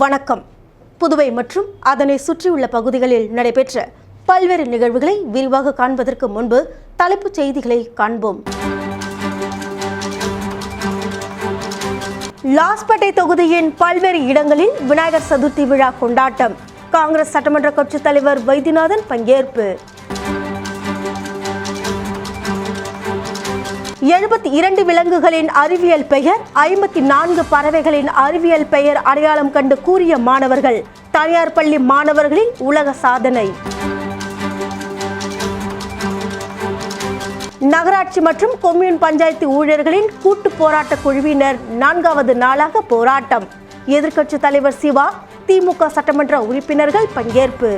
வணக்கம். புதுவை மற்றும் அதனை சுற்றியுள்ள பகுதிகளில் நடைபெற்ற பல்வேறு நிகழ்வுகளை விரிவாக காண்பதற்கு முன்பு தலைப்புச் செய்திகளை காண்போம். லாஸ்பேட்டை தொகுதியின் பல்வேறு இடங்களில் விநாயகர் சதுர்த்தி விழா கொண்டாட்டம். காங்கிரஸ் சட்டமன்ற கட்சித் தலைவர் வைத்தியநாதன் பங்கேற்பு. எழுபத்தி இரண்டு விலங்குகளின் அறிவியல் பெயர் ஐம்பத்தி நான்கு பறவைகளின் அறிவியல் பெயர் அடையாளம் கண்டு கூறிய மாணவர்கள் தனியார் பள்ளி மாணவர்களின் உலக சாதனை. நகராட்சி மற்றும் கொம்யூன் பஞ்சாயத்து ஊழியர்களின் கூட்டு போராட்ட குழுவினர் நான்காவது நாளாக போராட்டம். எதிர்க்கட்சி தலைவர் சிவா திமுக சட்டமன்ற உறுப்பினர்கள் பங்கேற்பு.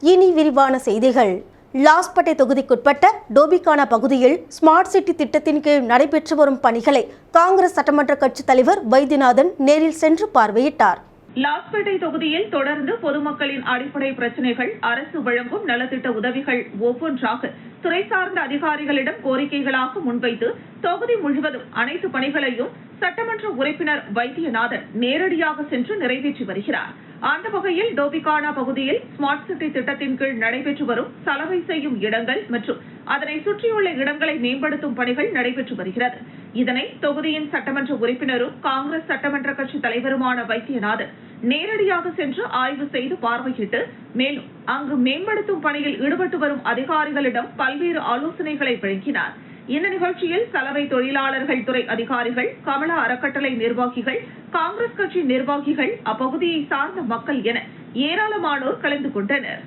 இனி விரிவான செய்திகள். லாஸ்பேட்டை தொகுதிக்குட்பட்ட டோபிகானா பகுதியில் ஸ்மார்ட் சிட்டி திட்டத்தின் கீழ் நடைபெற்று வரும் பணிகளை காங்கிரஸ் சட்டமன்ற கட்சித் தலைவர் வைத்தியநாதன் நேரில் சென்று பார்வையிட்டார். லாஸ்பேட்டை தொகுதியில் தொடர்ந்து பொதுமக்களின் அடிப்படை பிரச்சனைகள் அரசு வழங்கும் நலத்திட்ட உதவிகள் ஒவ்வொன்றாக துறை சார்ந்த அதிகாரிகளிடம் கோரிக்கைகளாக முன்வைத்து தொகுதி முழுவதும் அனைத்து பணிகளையும் சட்டமன்ற உறுப்பினர் வைத்தியநாதன் நேரடியாக சென்று நிறைவேற்றி வருகிறார். அந்த வகையில் டோபிகானா பகுதியில் ஸ்மார்ட் சிட்டி திட்டத்தின் கீழ் நடைபெற்று வரும் சலவை செய்யும் இடங்கள் மற்றும் அதனை சுற்றியுள்ள இடங்களை மேம்படுத்தும் பணிகள் நடைபெற்று வருகிறது. இதனை தொகுதியின் சட்டமன்ற உறுப்பினரும் காங்கிரஸ் சட்டமன்ற கட்சி தலைவருமான வைத்தியநாதன் நேரடியாக சென்று ஆய்வு செய்து பார்வையிட்டு மேலும் அங்கு மேம்படுத்தும் பணியில் ஈடுபட்டு வரும் அதிகாரிகளிடம் பல்வேறு ஆலோசனைகளை வழங்கினார். இந்த நிகழ்ச்சியில் சலவை தொழிலாளர்கள் துறை அதிகாரிகள் கமலா அறக்கட்டளை நிர்வாகிகள் காங்கிரஸ் கட்சி நிர்வாகிகள் அப்பகுதியை சார்ந்த மக்கள் என ஏராளமானோர் கலந்து கொண்டனர்.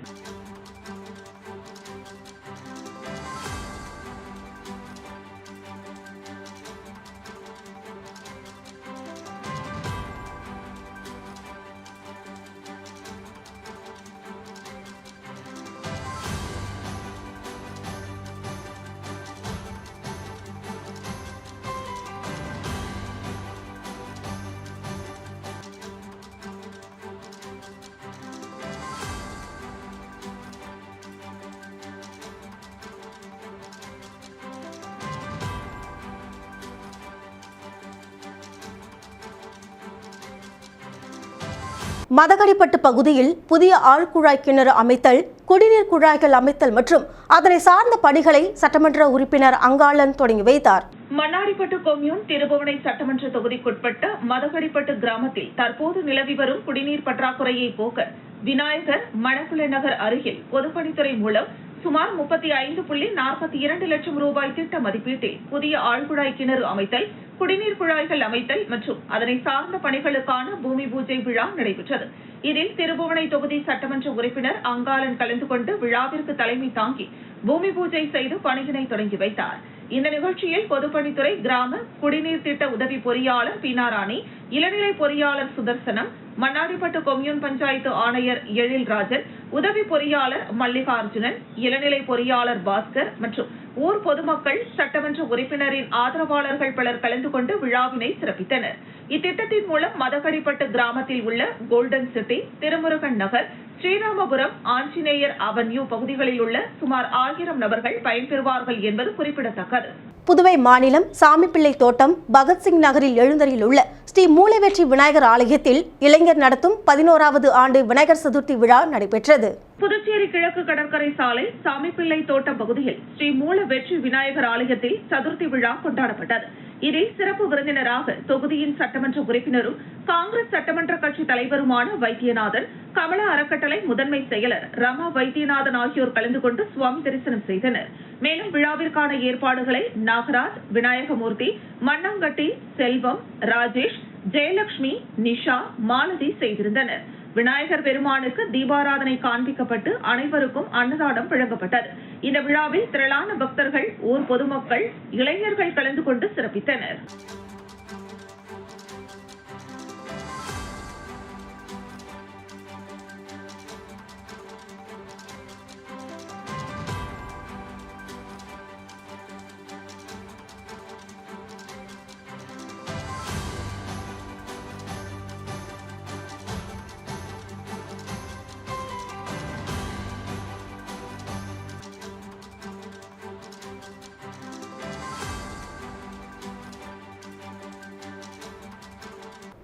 மதகடிப்பட்டு பகுதியில் புதிய ஆழ்குழாய் கிணறு அமைத்தல் குடிநீர் குழாய்கள் அமைத்தல் மற்றும் அதனை சார்ந்த பணிகளை சட்டமன்ற உறுப்பினர் அங்காளன் தொடங்கி வைத்தார். மண்ணாடிப்பட்டு கொம்யூன் திருபுவனை சட்டமன்ற தொகுதிக்குட்பட்ட மதகடிப்பட்டு கிராமத்தில் தற்போது நிலவி வரும் குடிநீர் பற்றாக்குறையை போக்க விநாயகர் மணக்குள நகர் அருகில் பொதுப்பணித்துறை மூலம் சுமார் முப்பத்தி ஐந்து புள்ளி நாற்பத்தி இரண்டு லட்சம் ரூபாய் திட்ட மதிப்பீட்டில் புதிய ஆழ்குழாய் கிணறு அமைத்தல் குடிநீர் குழாய்கள் அமைத்தல் மற்றும் அதனை சார்ந்த பணிகளுக்கான பூமி பூஜை விழா நடைபெற்றது. இதில் திருபுவனை தொகுதி சட்டமன்ற உறுப்பினர் அங்காளன் கலந்து கொண்டு விழாவிற்கு தலைமை தாங்கி பூமி பூஜை செய்து பணியினை தொடங்கி வைத்தார். இந்த நிகழ்ச்சியில் பொதுப்பணித்துறை கிராம குடிநீர் திட்ட உதவி பொறியாளர் பீனாராணி இளநிலை பொறியாளர் சுதர்சனம் மண்ணாடிப்பட்டு கொம்யூன் பஞ்சாயத்து ஆணையர் எழில்ராஜன் உதவி பொறியாளர் மல்லிகார்ஜுனன் இளநிலை பொறியாளர் பாஸ்கர் மற்றும் ஊர் பொதுமக்கள் சட்டமன்ற உறுப்பினரின் ஆதரவாளர்கள் பலர் கலந்து கொண்டு விழாவினை சிறப்பித்தனர். இத்திட்டத்தின் மூலம் மதகடிப்பட்டு கிராமத்தில் உள்ள golden city Thirumurugan Nagar Sriramapuram Anjaneyar avenue பகுதிகளில் உள்ள சுமார் ஆயிரம் நபர்கள் பயன்பெறுவார்கள் என்பது குறிப்பிடத்தக்கது. புதுவை மாநிலம் சாமிப்பிள்ளை தோட்டம் பகத்சிங் நகரில் எழுந்தரில் உள்ள ஸ்ரீ மூளைவெற்றி விநாயகர் ஆலயத்தில் இளைஞர் நடத்தும் பதினோராவது ஆண்டு விநாயகர் சதுர்த்தி விழா நடைபெற்றது. புதுச்சேரி கிழக்கு கடற்கரை சாலை சாமிப்பிள்ளை தோட்டம் பகுதியில் ஸ்ரீ மூல வெற்றி விநாயகர் ஆலயத்தில் சதுர்த்தி விழா கொண்டாடப்பட்டது. இதில் சிறப்பு விருந்தினராக தொகுதியின் சட்டமன்ற உறுப்பினரும் காங்கிரஸ் சட்டமன்ற கட்சி தலைவருமான வைத்தியநாதன் கமல அறக்கட்டளை முதன்மை செயலர் ரமா வைத்தியநாதன் ஆகியோர் கலந்து கொண்டு சுவாமி தரிசனம் செய்தனர். மேலும் விழாவிற்கான ஏற்பாடுகளை நாகராஜ் விநாயகமூர்த்தி மண்ணாங்கட்டி செல்வம் ராஜேஷ் ஜெயலட்சுமி நிஷா மாலதி செய்திருந்தனர். விநாயகர் பெருமானுக்கு தீபாராதனை காண்பிக்கப்பட்டு அனைவருக்கும் அன்னதானம் வழங்கப்பட்டது. இந்த விழாவில் திரளான பக்தர்கள் ஊர் பொதுமக்கள் இளைஞர்கள் கலந்து கொண்டு சிறப்பித்தனர்.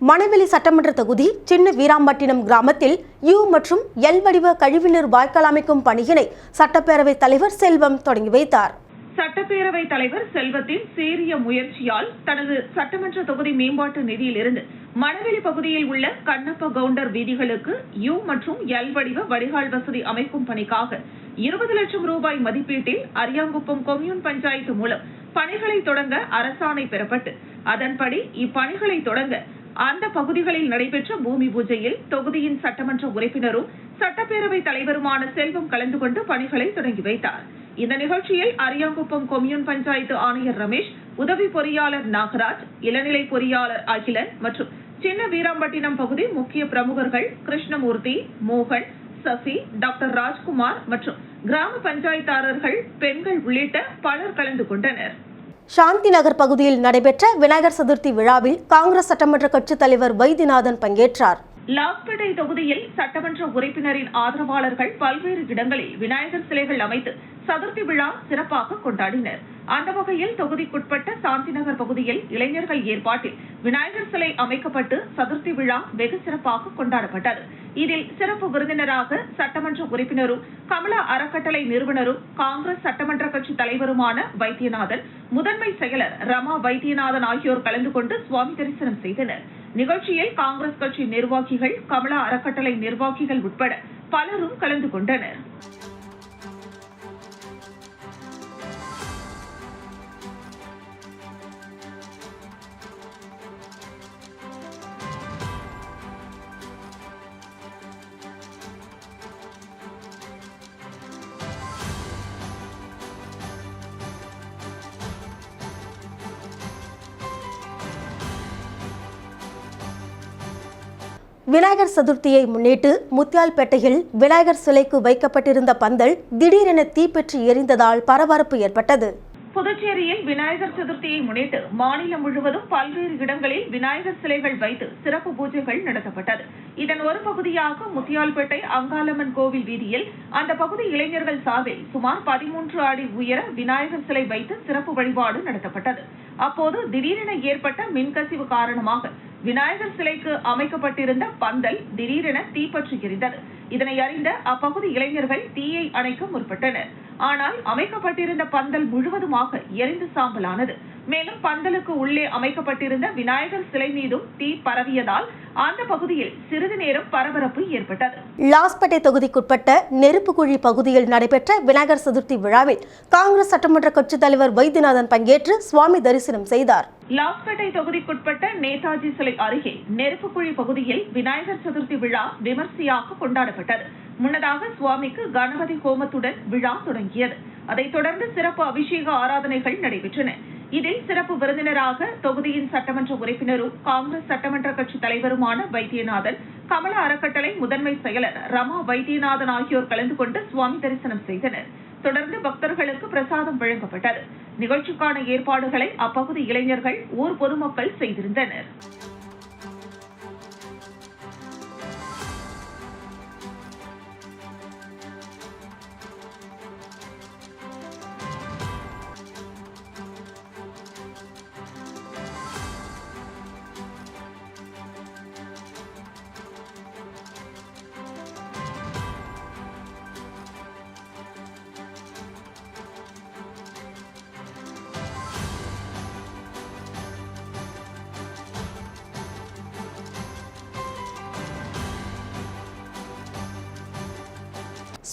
மணவெளி சட்டமன்ற தொகுதி சின்ன வீராம்பட்டினம் கிராமத்தில் யூ மற்றும் எல் வடிவ கழிவுநீர் வாய்க்கால் அமைக்கும் பணியினை சட்டப்பேரவைத் தலைவர் செல்வம் தொடங்கி வைத்தார். சட்டப்பேரவை தலைவர் செல்வத்தின் சீரிய முயற்சியால் தனது சட்டமன்ற தொகுதி மேம்பாட்டு நிதியிலிருந்து மணவெளி பகுதியில் உள்ள கண்ணப்ப கவுண்டர் வீதிகளுக்கு யூ மற்றும் எல் வடிவ வடிகால் வசதி அமைக்கும் பணிக்காக இருபது லட்சம் ரூபாய் மதிப்பீட்டில் அரியாங்குப்பம் கொம்யூன் பஞ்சாயத்து மூலம் பணிகளை தொடங்க அரசாணை பெறப்பட்டு அதன்படி இப்பணிகளை தொடங்க அந்த பகுதிகளில் நடைபெற்ற பூமி பூஜையில் தொகுதியின் சட்டமன்ற உறுப்பினரும் சட்டப்பேரவை தலைவருமான செல்வம் கலந்து கொண்டு பணிகளை தொடங்கி வைத்தார். இந்த நிகழ்ச்சியில் அரியாங்குப்பம் கொம்யூன் பஞ்சாயத்து ஆணையர் ரமேஷ் உதவி பொறியாளர் நாகராஜ் இளநிலை பொறியாளர் அகிலன் மற்றும் சின்ன வீராம்பட்டினம் பகுதி முக்கிய பிரமுகர்கள் கிருஷ்ணமூர்த்தி மோகன் சசி டாக்டர் ராஜ்குமார் மற்றும் கிராம பஞ்சாயத்தாரர்கள் பெண்கள் உள்ளிட்ட பலர் கலந்து கொண்டனர். சாந்தி நகர் பகுதியில் நடைபெற்ற விநாயகர் சதுர்த்தி விழாவில் காங்கிரஸ் சட்டமன்ற கட்சித் தலைவர் வைத்தியநாதன் பங்கேற்றார். லாஸ்பேட்டை தொகுதியில் சட்டமன்ற உறுப்பினரின் ஆதரவாளர்கள் பல்வேறு இடங்களில் விநாயகர் சிலைகள் அமைத்து சதுர்த்தி விழா சிறப்பாக கொண்டாடினர். அந்த வகையில் தொகுதிக்குட்பட்ட சாந்திநகர் பகுதியில் இளைஞர்கள் ஏற்பாட்டில் விநாயகர் சிலை அமைக்கப்பட்டு சதுர்த்தி விழா வெகு சிறப்பாக கொண்டாடப்பட்டது. இதில் சிறப்பு விருந்தினராக சட்டமன்ற உறுப்பினரும் கமலா அறக்கட்டளை நிறுவனரும் காங்கிரஸ் சட்டமன்ற கட்சி தலைவருமான வைத்தியநாதன் முதன்மை செயலர் ரமா வைத்தியநாதன் ஆகியோர் கலந்து கொண்டு சுவாமி தரிசனம் செய்தனர். நிகழ்ச்சியில் காங்கிரஸ் கட்சி நிர்வாகிகள் கமலா அறக்கட்டளை நிர்வாகிகள் உட்பட பலரும் கலந்து கொண்டனர். விநாயகர் சதுர்த்தியை முன்னிட்டு முத்தியால்பேட்டையில் விநாயகர் சிலைக்கு வைக்கப்பட்டிருந்த பந்தல் திடீரென தீப்பற்றி எரிந்ததால் பரபரப்பு ஏற்பட்டது. புதுச்சேரியில் விநாயகர் சதுர்த்தியை முன்னிட்டு மாநிலம் முழுவதும் பல்வேறு இடங்களில் விநாயகர் சிலைகள் வைத்து சிறப்பு பூஜைகள் நடத்தப்பட்டது. இதன் ஒரு பகுதியாக முத்தியால்பேட்டை அங்காளம்மன் கோவில் வீதியில் அந்த பகுதி இளைஞர்கள் சார்பில் சுமார் பதிமூன்று அடி உயர விநாயகர் சிலை வைத்து சிறப்பு வழிபாடு நடத்தப்பட்டது. அப்போது திடீரென ஏற்பட்ட மின்கசிவு காரணமாக விநாயகர் சிலைக்கு அமைக்கப்பட்டிருந்த பந்தல் திடீரென தீப்பற்றி எரிந்தது. இதனை அறிந்த அப்பகுதி இளைஞர்கள் தீயை அணைக்க முற்பட்டனர். ஆனால் அமைக்கப்பட்டிருந்த பந்தல் முழுவதுமாக எரிந்து சாம்பலானது. மேலும் பந்தலுக்கு உள்ளே அமைக்கப்பட்டிருந்த விநாயகர் சிலை மீதும் தீ பரவியதால் அந்த பகுதியில் சிறிது நேரம் பரபரப்பு ஏற்பட்டது. லாஸ்பேட்டை தொகுதிக்குட்பட்ட நெருப்புக்குழி பகுதியில் நடைபெற்ற விநாயகர் சதுர்த்தி விழாவில் காங்கிரஸ் சட்டமன்ற கட்சித் தலைவர் வைத்தியநாதன் பங்கேற்று சுவாமி தரிசனம் செய்தார். லாஸ்பேட்டை தொகுதிக்குட்பட்ட நேதாஜி சிலை அருகே நெருப்புக்குழி பகுதியில் விநாயகர் சதுர்த்தி விழா விமர்சையாக கொண்டாடப்பட்டது. முன்னதாக சுவாமிக்கு கணபதி ஹோமத்துடன் விழா தொடங்கியது. அதைத் தொடர்ந்து சிறப்பு அபிஷேக ஆராதனைகள் நடைபெற்றன. இதில் சிறப்பு விருந்தினராக தொகுதியின் சட்டமன்ற உறுப்பினரும் காங்கிரஸ் சட்டமன்ற கட்சி தலைவருமான வைத்தியநாதன் கமல அறக்கட்டளை முதன்மை செயலர் ரமா வைத்தியநாதன் ஆகியோர் கலந்து கொண்டு சுவாமி தரிசனம் செய்தனர். தொடர்ந்து பக்தர்களுக்கு பிரசாதம் வழங்கப்பட்டது. நிகழ்ச்சிக்கான ஏற்பாடுகளை அப்பகுதி இளைஞர்கள் ஊர் பொதுமக்கள் செய்திருந்தனர்.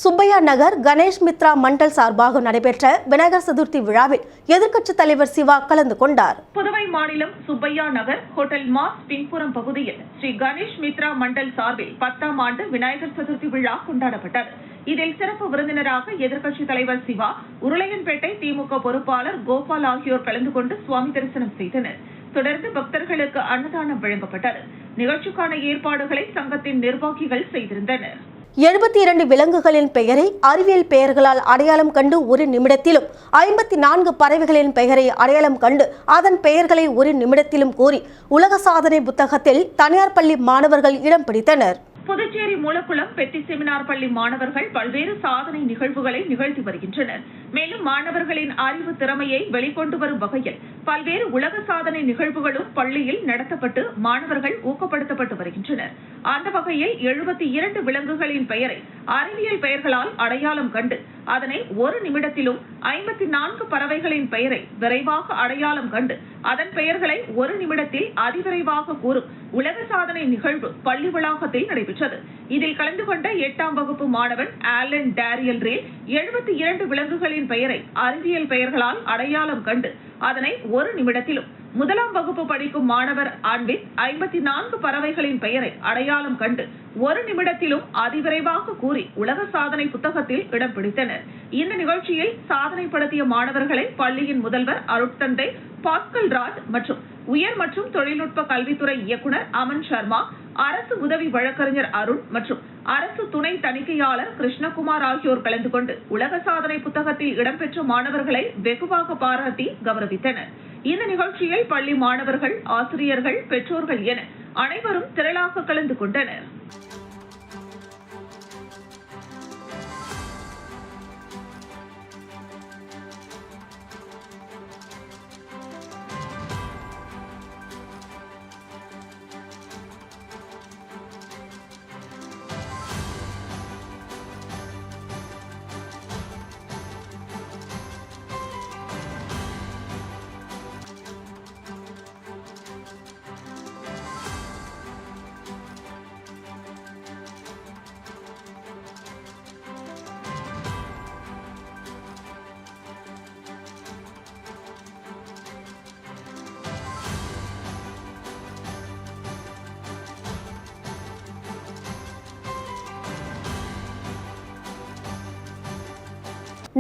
சுப்பையா நகர் கணேஷ் மித்ரா மண்டல் சார்பாக நடைபெற்ற விநாயகர் சதுர்த்தி விழாவில் எதிர்க்கட்சித் தலைவர் சிவா கலந்து கொண்டார். புதுவை மாநிலம் சுப்பையா நகர் ஹோட்டல் மாஸ் பின்புறம் பகுதியில் ஸ்ரீ கணேஷ் மித்ரா மண்டல் சார்பில் பத்தாம் ஆண்டு விநாயகர் சதுர்த்தி விழா கொண்டாடப்பட்டது. இதில் சிறப்பு விருந்தினராக எதிர்க்கட்சித் தலைவர் சிவா உருளையன்பேட்டை திமுக பொறுப்பாளர் கோபால் ஆகியோர் கலந்து கொண்டு சுவாமி தரிசனம் செய்தனர். தொடர்ந்து பக்தர்களுக்கு அன்னதானம் வழங்கப்பட்டது. நிகழ்ச்சிக்கான ஏற்பாடுகளை சங்கத்தின் நிர்வாகிகள் செய்திருந்தனர். எழுபத்தி இரண்டு விலங்குகளின் பெயரை அறிவியல் பெயர்களால் அடையாளம் கண்டு ஒரு நிமிடத்திலும் ஐம்பத்தி நான்கு பறவைகளின் பெயரை அடையாளம் கண்டு அதன் பெயர்களை ஒரு நிமிடத்திலும் கூறி உலக சாதனை புத்தகத்தில் தனியார் பள்ளி மாணவர்கள் இடம் பிடித்தனர். புதுச்சேரி மூலக்குளம் பெத்தி செமினார் பள்ளி மாணவர்கள் பல்வேறு சாதனை நிகழ்வுகளை நிகழ்த்தி வருகின்றனர். மேலும் மாணவர்களின் அறிவு திறமையை வெளிக்கொண்டு வரும் வகையில் பல்வேறு உலக சாதனை நிகழ்வுகளும் பள்ளியில் நடத்தப்பட்டு மாணவர்கள் ஊக்கப்படுத்தப்பட்டு வருகின்றனர். அந்த வகையில் எழுபத்தி இரண்டு விலங்குகளின் பெயரை அறிவியல் பெயர்களால் அடையாளம் கண்டு அதனை ஒரு நிமிடத்திலும் ஐம்பத்தி நான்கு பறவைகளின் பெயரை விரைவாக அடையாளம் கண்டு அதன் பெயர்களை ஒரு நிமிடத்தில் அதிவிரைவாக கூறும் உலக சாதனை நிகழ்வு பள்ளி வளாகத்தில் நடைபெற்றது. இதில் கலந்து கொண்ட எட்டாம் வகுப்பு மாணவன் ஆலன் டேரியல் ரேல் எழுபத்தி இரண்டு விலங்குகளின் பெயரை அறிவியல் பெயர்களால் அடையாளம் கண்டு அதனை ஒரு நிமிடத்திலும் முதலாம் வகுப்பு படிக்கும் மாணவர் அன்வித் ஐம்பத்தி நான்கு பறவைகளின் பெயரை அடையாளம் கண்டு ஒரு நிமிடத்திலும் அதிவிரைவாக கூறி உலக சாதனை புத்தகத்தில் இடம் பிடித்தனர். இந்த நிகழ்ச்சியில் சாதனை படுத்திய மாணவர்களை பள்ளியின் முதல்வர் அருட்தந்தை பாஸ்கல் ராஜ் மற்றும் உயர் மற்றும் தொழில்நுட்ப கல்வித்துறை இயக்குனர் அமன் சர்மா அரசு உதவி வழக்கறிஞர் அருண் மற்றும் அரசு துணை தணிக்கையாளர் கிருஷ்ணகுமார் ஆகியோர் கலந்து கொண்டு உலக சாதனை புத்தகத்தில் இடம்பெற்ற மாணவர்களை வெகுவாக பாராட்டி கௌரவித்தனர். இந்த நிகழ்ச்சியில் பள்ளி மாணவர்கள் ஆசிரியர்கள் பெற்றோர்கள் என அனைவரும் திரளாக கலந்து கொண்டனர்.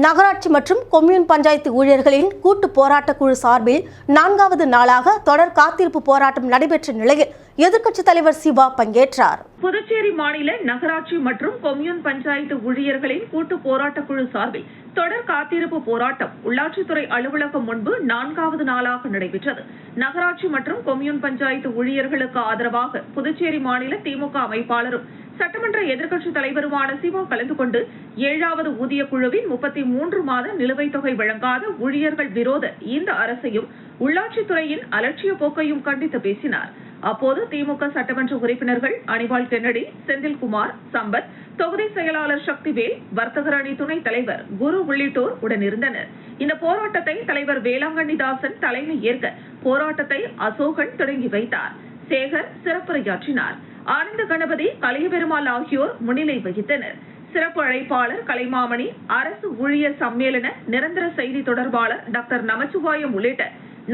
நகராட்சி மற்றும் கொம்யூன் பஞ்சாயத்து ஊழியர்களின் கூட்டு போராட்ட குழு சார்பில் நான்காவது நாளாக தொடர் காத்திருப்பு போராட்டம் நடைபெற்ற நிலையில் எதிர்க்கட்சித் தலைவர் சிவா பங்கேற்றார். புதுச்சேரி மாநில நகராட்சி மற்றும் கொம்யூன் பஞ்சாயத்து ஊழியர்களின் கூட்டு போராட்ட குழு சார்பில் தொடர் காத்திருப்பு போராட்டம் உள்ளாட்சித்துறை அலுவலகம் முன்பு நான்காவது நாளாக நடைபெற்றது. நகராட்சி மற்றும் கொம்யூன் பஞ்சாயத்து ஊழியர்களுக்கு ஆதரவாக புதுச்சேரி மாநில திமுக அமைப்பாளரும் சட்டமன்ற எதிர்க்கட்சித் தலைவருமான சிவா கலந்து கொண்டு ஏழாவது ஊதிய குழுவின் முப்பத்தி மூன்று மாத நிலுவைத் தொகை வழங்காத ஊழியர்கள் விரோத இந்த அரசையும் உள்ளாட்சித்துறையின் அலட்சிய போக்கையும் கண்டித்து பேசினார். அப்போது திமுக சட்டமன்ற உறுப்பினர்கள் அனிவால் கென்னடி செந்தில்குமார் சம்பத் தொகுதி செயலாளர் சக்திவேல் வர்த்தகர் அணி துணைத் தலைவர் குரு உள்ளிட்டோர் உடனிருந்தனர். இந்த போராட்டத்தை தலைவர் வேளாங்கண்ணிதாசன் தலைமை ஏற்க போராட்டத்தை அசோகன் தொடங்கி வைத்தார். சேகர் சிறப்புரையாற்றினார். ஆனந்த கணபதி கலியபெருமாள் ஆகியோர் முன்னிலை வகித்தனர். சிறப்பு அழைப்பாளர் கலைமாமணி அரசு ஊழியர் சம்மேளன நிரந்தர செய்தி தொடர்பாளர் டாக்டர் நமச்சிவாயம் உள்ளிட்ட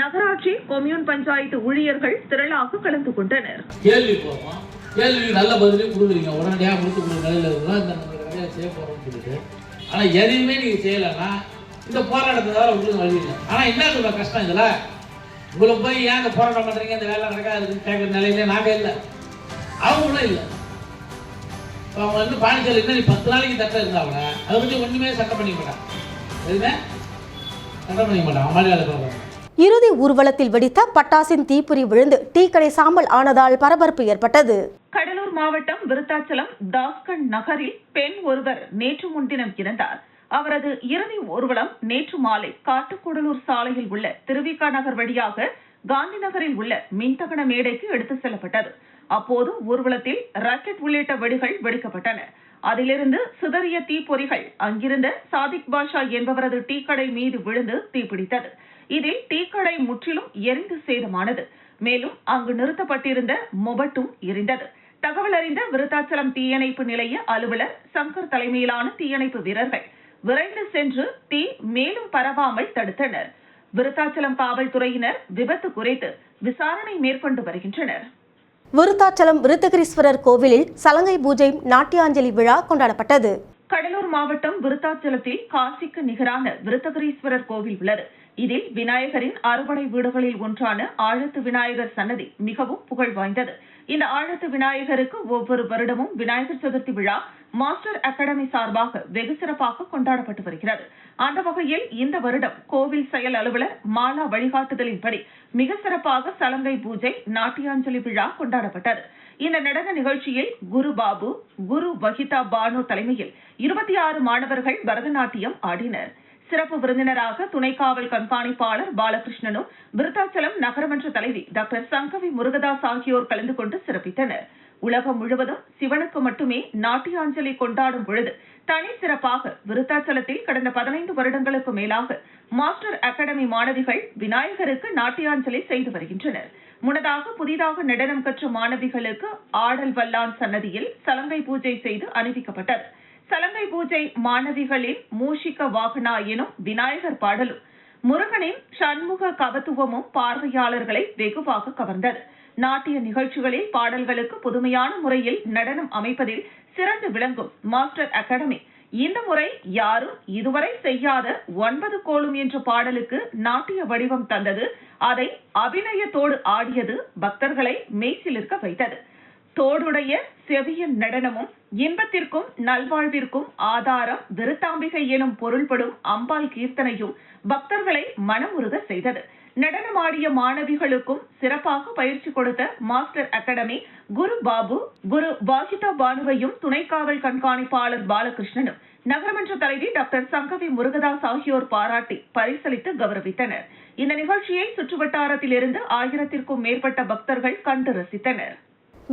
நகராட்சி கொம்யூன் பஞ்சாயத்து ஊழியர்கள் திரளாக கலந்து கொண்டனர். கேள்வி போடுறோம் கேள்விக்கு நல்ல பதிலே கொடுக்குறீங்க. உடனடியாக கொடுத்து கொடுக்குற நிலையில் இருந்தால் இந்த நம்ம வேலையை செய்ய போகிறோம்னு சொல்லிட்டு. ஆனால் எதையுமே நீங்கள் செய்யலைன்னா இந்த போராட்டத்தை தவிர உங்களுக்கு வழி இல்லை. ஆனால் என்ன சொல்ல கஷ்டம் இதில்? உங்களுக்கு போய் ஏன் இந்த போராட்டம் பண்ணுறீங்க இந்த வேலை நடக்காதுன்னு கேட்குற நிலையிலே நாங்கள் இல்லை. அவங்களும் இல்லை. அவங்க வந்து பாண்டிச்சேரி நீ பத்து நாளைக்கு தட்ட இருந்தா கூட அதை பற்றி ஒன்றுமே சட்டம் பண்ணிக்க மாட்டாங்க எதுவுமே சட்டம் பண்ணிக்க அவங்க மாதிரி வேலை இறுதி ஊர்வலத்தில் வெடித்த பட்டாசின் தீப்பொறி விழுந்து டீ கடை சாம்பல் ஆனதால் பரபரப்பு ஏற்பட்டது. கடலூர் மாவட்டம் விருத்தாச்சலம் தாஸ்கண்ட் நகரில் பெண் ஒருவர் நேற்று முன்தினம் இறந்தார். அவரது இறுதி ஊர்வலம் நேற்று மாலை காட்டுக்கூடலூர் சாலையில் உள்ள திருவிகா நகர் வழியாக காந்தி நகரில் உள்ள மின்தகன மேடைக்கு எடுத்துச் செல்லப்பட்டது. அப்போது ஊர்வலத்தில் ராக்கெட் உள்ளிட்ட வெடிகள் வெடிக்கப்பட்டன. அதிலிருந்து சிதறிய தீப்பொறிகள் அங்கிருந்த சாதிக் பாஷா என்பவரது டீக்கடை மீது விழுந்து தீப்பிடித்தது. இதில் டீக்கடை முற்றிலும் எரிந்து சேதமானது. மேலும் அங்கு நிறுத்தப்பட்டிருந்த மொபட்டும் எரிந்தது. தகவல் அறிந்த விருத்தாச்சலம் தீயணைப்பு நிலைய அலுவலர் சங்கர் தலைமையிலான தீயணைப்பு வீரர்கள் விரைந்து சென்று தீ மேலும் பரவாமல் தடுத்தனர். விருத்தாச்சலம் காவல்துறையினர் விபத்து குறித்து விசாரணை மேற்கொண்டு வருகின்றனர். விருத்தாச்சலம் விருத்தகிரீஸ்வரர் கோவிலில் சலங்கை பூஜை நாட்டியாஞ்சலி விழா கொண்டாடப்பட்டது. கடலூர் மாவட்டம் விருத்தாச்சலத்தில் காசிக்கு நிகரான விருத்தகிரீஸ்வரர் கோவில் உள்ளது. இதில் விநாயகரின் அறுபடை வீடுகளில் ஒன்றான ஆழத்து விநாயகர் சன்னதி மிகவும் புகழ் வாய்ந்தது. இந்த ஆழத்து விநாயகருக்கு ஒவ்வொரு வருடமும் விநாயகர் சதுர்த்தி விழா மாஸ்டர் அகாடமி சார்பாக வெகு சிறப்பாக கொண்டாடப்பட்டு வருகிறது. அந்த வகையில் இந்த வருடம் கோவில் செயல் அலுவலர் மாலா வழிகாட்டுதலின்படி மிக சிறப்பாக சலங்கை பூஜை நாட்டியாஞ்சலி விழா கொண்டாடப்பட்டது. இந்த நடன நிகழ்ச்சியில் குரு பாபு குரு வஹிதா பானு தலைமையில் இருபத்தி ஆறு மாணவர்கள் பரதநாட்டியம் ஆடினர். சிறப்பு விருந்தினராக துணை காவல் கண்காணிப்பாளர் பாலகிருஷ்ணனும் விருத்தாச்சலம் நகரமன்ற தலைவி டாக்டர் சங்கவி முருகதாஸ் ஆகியோர் கலந்து கொண்டு சிறப்பித்தனர். உலகம் முழுவதும் சிவனுக்கு மட்டுமே நாட்டியாஞ்சலி கொண்டாடும் பொழுது தனி சிறப்பாக விருத்தாச்சலத்தில் கடந்த பதினைந்து வருடங்களுக்கு மேலாக மாஸ்டர் அகாடமி மாணவிகள் விநாயகருக்கு நாட்டியாஞ்சலி செய்து வருகின்றனர். முன்னதாக புதிதாக நடனம் கற்ற மாணவிகளுக்கு ஆடல் வல்லான் சன்னதியில் சலங்கை பூஜை செய்து அணிவிக்கப்பட்டது. சலங்கை பூஜை மாணவிகளின் மூஷிக வாகனா எனும் விநாயகர் பாடலும் முருகனின் சண்முக கவத்துவமும் பார்வையாளர்களை வெகுவாக கவர்ந்தது. நாட்டிய நிகழ்ச்சிகளில் பாடல்களுக்கு புதுமையான முறையில் நடனம் அமைப்பதில் சிறந்து விளங்கும் மாஸ்டர் அகாடமி. இந்த முறை யாரும் இதுவரை செய்யாத ஒன்பது கோலும் என்ற பாடலுக்கு நாட்டிய வடிவம் தந்தது. அதை அபிநயத்தோடு ஆடியது பக்தர்களை மெய்சிலிருக்க வைத்தது. தோடுடைய செவியின் நடனமும் இன்பத்திற்கும் நல்வாழ்விற்கும் ஆதாரம் விருத்தாம்பிகை எனும் பொருள்படும் அம்பாள் கீர்த்தனையும் பக்தர்களை மனமுருக செய்தது. நடனமாடிய மாணவிகளுக்கும் சிறப்பாக பயிற்சி கொடுத்த மாஸ்டர் அகாடமி குரு பாபு குரு வாகிதா பானுவையும் துணை காவல் கண்காணிப்பாளர் பாலகிருஷ்ணனும் நகரமன்ற தலைவி டாக்டர் சங்கவி முருகதாஸ் ஆகியோர் பாராட்டி பரிசளித்து கௌரவித்தனர். இந்த நிகழ்ச்சியை சுற்றுவட்டாரத்திலிருந்து ஆயிரத்திற்கும் மேற்பட்ட பக்தர்கள் கண்டு ரசித்தனர்.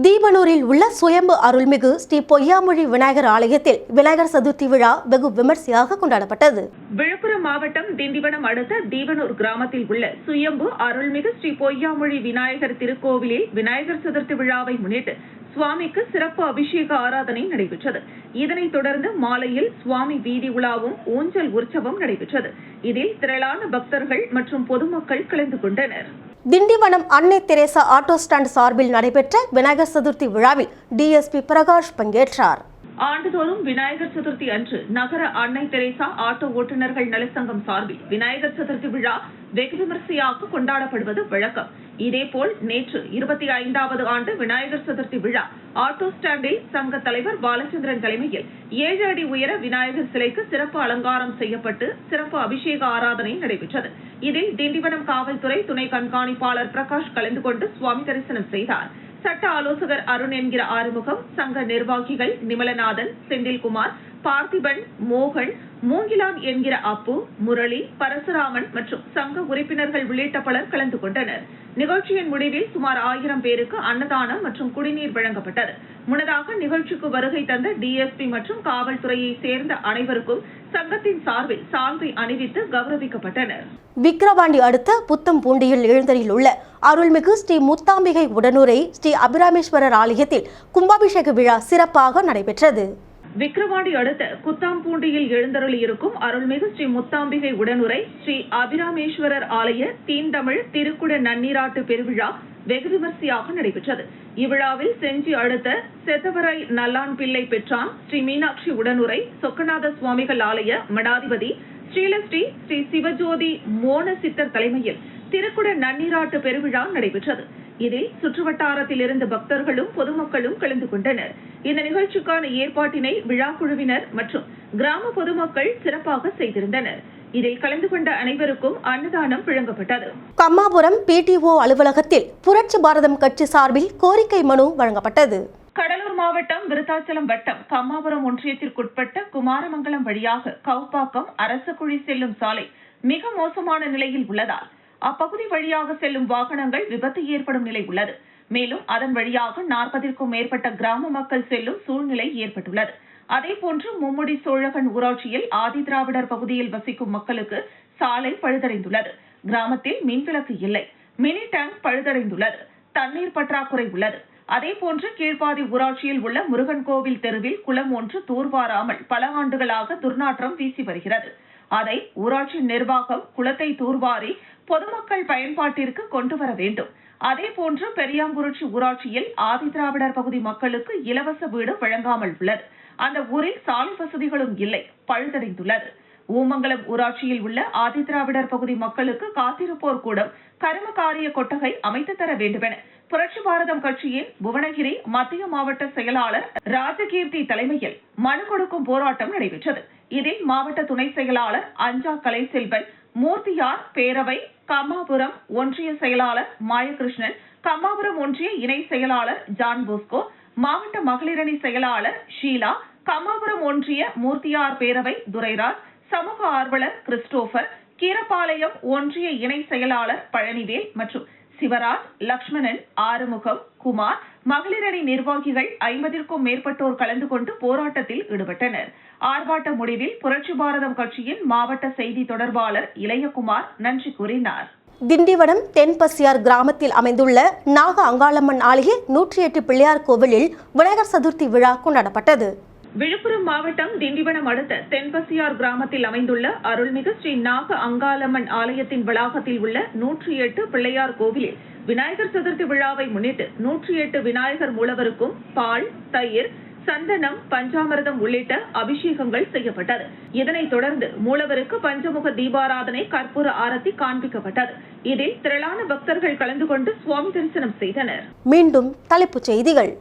தீபனூரில் உள்ள சுயம்பு அருள்மிகு ஸ்ரீ பொய்யாமொழி விநாயகர் ஆலயத்தில் விநாயகர் சதுர்த்தி விழா வெகு விமர்சையாக கொண்டாடப்பட்டது. விழுப்புரம் மாவட்டம் திண்டிவனம் அடுத்த தீவனூர் கிராமத்தில் உள்ள சுயம்பு அருள்மிகு ஸ்ரீ பொய்யாமொழி விநாயகர் திருக்கோவிலில் விநாயகர் சதுர்த்தி விழாவை முன்னிட்டு சுவாமிக்கு சிறப்பு அபிஷேக ஆராதனை நடைபெற்றது. இதனைத் தொடர்ந்து மாலையில் சுவாமி வீதி உலாவும் ஊஞ்சல் உற்சவம் நடைபெற்றது. இதில் திரளான பக்தர்கள் மற்றும் பொதுமக்கள் கலந்து கொண்டனர். திண்டிவனம் அன்னை தெரேசா ஆட்டோ ஸ்டாண்ட் சார்பில் நடைபெற்ற விநாயகர் சதுர்த்தி விழாவில் டிஎஸ்பி பிரகாஷ் பங்கேற்றார். ஆண்டுதோறும் விநாயகர் சதுர்த்தி அன்று நகர அன்னை தெரேசா ஆட்டோ ஓட்டுநர்கள் நலச்சங்கம் சார்பில் விநாயகர் சதுர்த்தி விழா வெகு விமரிசையாக கொண்டாடப்படுவது வழக்கம். இதேபோல் நேற்று இருபத்தி ஐந்தாவது ஆண்டு விநாயகர் சதுர்த்தி விழா ஆட்டோ ஸ்டாண்டில் சங்க தலைவர் பாலச்சந்திரன் தலைமையில் ஏழு அடி உயர விநாயகர் சிலைக்கு சிறப்பு அலங்காரம் செய்யப்பட்டு சிறப்பு அபிஷேக ஆராதனை நடைபெற்றது. இதில் திண்டிவனம் காவல்துறை துணை கண்காணிப்பாளர் பிரகாஷ் கலந்து கொண்டு சுவாமி தரிசனம் செய்தாா் சட்ட ஆலோசகர் அருண் என்கிற ஆறுமுகம் சங்க நிர்வாகிகள் நிமலநாதன் செந்தில்குமார் பார்த்திபன் மோகன் மூங்கிலான் என்கிற அப்பு முரளி பரசுராமன் மற்றும் சங்க உறுப்பினர்கள் உள்ளிட்ட பலர் கலந்து கொண்டனர். நிகழ்ச்சியின் முடிவில் சுமார் ஆயிரம் பேருக்கு அன்னதானம் மற்றும் குடிநீர் வழங்கப்பட்டது. முன்னதாக நிகழ்ச்சிக்கு வருகை தந்த டிஎஸ்பி மற்றும் காவல்துறையை சேர்ந்த அனைவருக்கும் சங்கத்தின் சார்பில் சால்வை அணிவித்து கௌரவிக்கப்பட்டனர். விக்கிரவாண்டி அடுத்த புத்தம் பூண்டியில் எழுந்தரில் உள்ள அருள்மிகு ஸ்ரீ முத்தாம்பிகை உடனுரை ஸ்ரீ அபிராமேஸ்வரர் ஆலயத்தில் கும்பாபிஷேக விழா சிறப்பாக நடைபெற்றது. விக்கிரவாண்டி அடுத்த குத்தாம்பூண்டியில் எழுந்தருளி இருக்கும் அருள்மிகு ஸ்ரீ முத்தாம்பிகை உடனுரை ஸ்ரீ அபிராமேஸ்வரர் ஆலய தீண்டமிழ் திருக்குட நன்னீராட்டு பெருவிழா வெகு விமர்சையாக நடைபெற்றது. இவ்விழாவில் செஞ்சி அடுத்த செத்தவரை நல்லான் பிள்ளை பெற்றான் ஸ்ரீ மீனாட்சி உடனுரை சொக்கநாத சுவாமிகள் ஆலய மடாதிபதி ஸ்ரீலஸ்ரீ ஸ்ரீ சிவஜோதி மோன சித்தர் தலைமையில் திருக்குட நன்னீராட்டு பெருவிழா நடைபெற்றது. இதில் சுற்றுவட்டாரத்தில் இருந்து பக்தர்களும் பொதுமக்களும் கலந்து கொண்டனர். இந்த நிகழ்ச்சிக்கான ஏற்பாட்டினை விழா குழுவினர் மற்றும் கிராம பொதுமக்கள் சிறப்பாக செய்திருந்தனர். இதில் கலந்து கொண்ட அனைவருக்கும் அன்னதானம் வழங்கப்பட்டது. கம்மாபுரம் பிடிஓ அலுவலகத்தில் புரட்சி பாரதம் கட்சி சார்பில் கோரிக்கை மனு வழங்கப்பட்டது. கடலூர் மாவட்டம் விருத்தாச்சலம் வட்டம் கம்மாபுரம் ஒன்றியத்திற்குட்பட்ட குமாரமங்கலம் வழியாக கவுப்பாக்கம் அரசக்குழி செல்லும் சாலை மிக மோசமான நிலையில் உள்ளதால் அப்பகுதி வழியாக செல்லும் வாகனங்கள் விபத்து ஏற்படும் நிலை உள்ளது. மேலும் அதன் வழியாக நாற்பதிற்கும் மேற்பட்ட கிராம மக்கள் செல்லும் சூழ்நிலை ஏற்பட்டுள்ளது. அதேபோன்று மும்முடி சோழகன் ஊராட்சியில் ஆதி திராவிடர் பகுதியில் வசிக்கும் மக்களுக்கு சாலை பழுதடைந்துள்ளது. கிராமத்தில் மின்விளக்கு இல்லை. மினி டேங்க் பழுதடைந்துள்ளது. தண்ணீர் பற்றாக்குறை உள்ளது. அதேபோன்று கீழ்ப்பாதி ஊராட்சியில் உள்ள முருகன் கோவில் தெருவில் குளம் ஒன்று தூர்வாராமல் பல ஆண்டுகளாக துர்நாற்றம் வீசி வருகிறது. அதை ஊராட்சி நிர்வாகம் குளத்தை தூர்வாரி பொதுமக்கள் பயன்பாட்டிற்கு கொண்டு வர வேண்டும். அதேபோன்று பெரியாங்குறிச்சி ஊராட்சியில் ஆதிதிராவிடர் பகுதி மக்களுக்கு இலவச வீடு வழங்காமல் உள்ளது. அந்த ஊரில் சாலை வசதிகளும் இல்லை. பழுதடைந்துள்ளது. ஊமங்கலம் ஊராட்சியில் உள்ள ஆதிதிராவிடர் பகுதி மக்களுக்கு காத்திருப்போர் கூடம் கரும காரிய கொட்டகை அமைத்து தர வேண்டுமென புரட்சி பாரதம் கட்சியின் புவனகிரி மத்திய மாவட்ட செயலாளர் ராஜகீர்த்தி தலைமையில் மனு கொடுக்கும் போராட்டம் நடைபெற்றது. இதில் மாவட்ட துணை செயலாளர் அஞ்சா கலைசெல்வன் மூர்த்தியார் பேரவை கம்மாபுரம் ஒன்றிய செயலாளர் மாயகிருஷ்ணன் கம்மாபுரம் ஒன்றிய இணை செயலாளர் ஜான் போஸ்கோ மாவட்ட மகளிரணி செயலாளர் ஷீலா கம்மாபுரம் ஒன்றிய மூர்த்தியார் பேரவை துரைராஜ் சமூக ஆர்வலர் கிறிஸ்டோபர் கீரப்பாளையம் ஒன்றிய இணை செயலாளர் பழனிவேல் மற்றும் சிவராஜ் லக்ஷ்மணன் ஆறுமுகம் குமார் மகளிரணி நிர்வாகிகள் ஐம்பதிற்கும் மேற்பட்டோர் கலந்து கொண்டு போராட்டத்தில் ஈடுபட்டனர். ஆர்ப்பாட்ட முடிவில் புரட்சி பாரதம் கட்சியின் மாவட்ட செய்தி தொடர்பாளர் இளையகுமார் நன்றி கூறினார். திண்டிவனம் தென்பசியார் கிராமத்தில் அமைந்துள்ள நாக அங்காளம்மன் ஆலய நூற்றி எட்டு பிள்ளையார் கோவிலில் விநாயகர் சதுர்த்தி விழா கொண்டாடப்பட்டது விழுப்புரம் மாவட்டம் திண்டிவனம் அடுத்த தென்பசியார் கிராமத்தில் அமைந்துள்ள அருள்மிகு ஸ்ரீ நாக அங்காளம்மன் ஆலயத்தின் வளாகத்தில் உள்ள நூற்றி எட்டு பிள்ளையார் கோவிலில் விநாயகர் சதுர்த்தி விழாவை முன்னிட்டு நூற்றி எட்டு விநாயகர் மூலவருக்கும் பால் தயிர் சந்தனம் பஞ்சாமிரதம் உள்ளிட்ட அபிஷேகங்கள் செய்யப்பட்டது. இதனைத் தொடர்ந்து மூலவருக்கு பஞ்சமுக தீபாராதனை கற்பூர ஆரத்தி காண்பிக்கப்பட்டது. இதில் திரளான பக்தர்கள் கலந்து கொண்டு சுவாமி தரிசனம் செய்தனர். மீண்டும் தலைப்புச் செய்திகள்.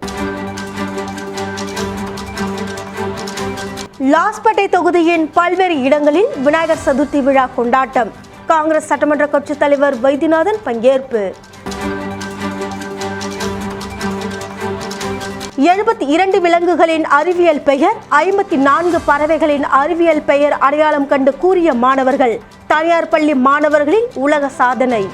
லாஸ்பேட்டை தொகுதியின் பல்வேறு இடங்களில் விநாயகர் சதுர்த்தி விழா கொண்டாட்டம். காங்கிரஸ் சட்டமன்ற கட்சித் தலைவர் வைத்தியநாதன் பங்கேற்பு. எழுபத்தி இரண்டு விலங்குகளின் அறிவியல் பெயர் ஐம்பத்தி நான்கு பறவைகளின் அறிவியல் பெயர் அடையாளம் கண்டு கூறிய மாணவர்கள் தனியார் பள்ளி மாணவர்களின் உலக சாதனை.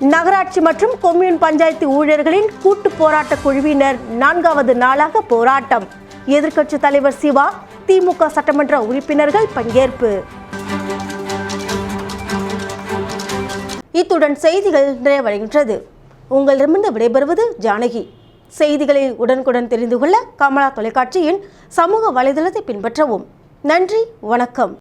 நகராட்சி மற்றும் கொம்யூன் பஞ்சாயத்து ஊழியர்களின் கூட்டு போராட்ட குழுவினர் நான்காவது நாளாக போராட்டம். எதிர்க்கட்சி தலைவர் சிவா திமுக சட்டமன்ற உறுப்பினர்கள் பங்கேற்பு. இத்துடன் செய்திகள் நிறைவடைகின்றது. உங்களிடமிருந்து விடைபெறுவது ஜானகி. செய்திகளை உடனுக்குடன் தெரிந்து கொள்ள கமலா தொலைக்காட்சியின் சமூக வலைதளத்தை பின்பற்றவும். நன்றி வணக்கம்.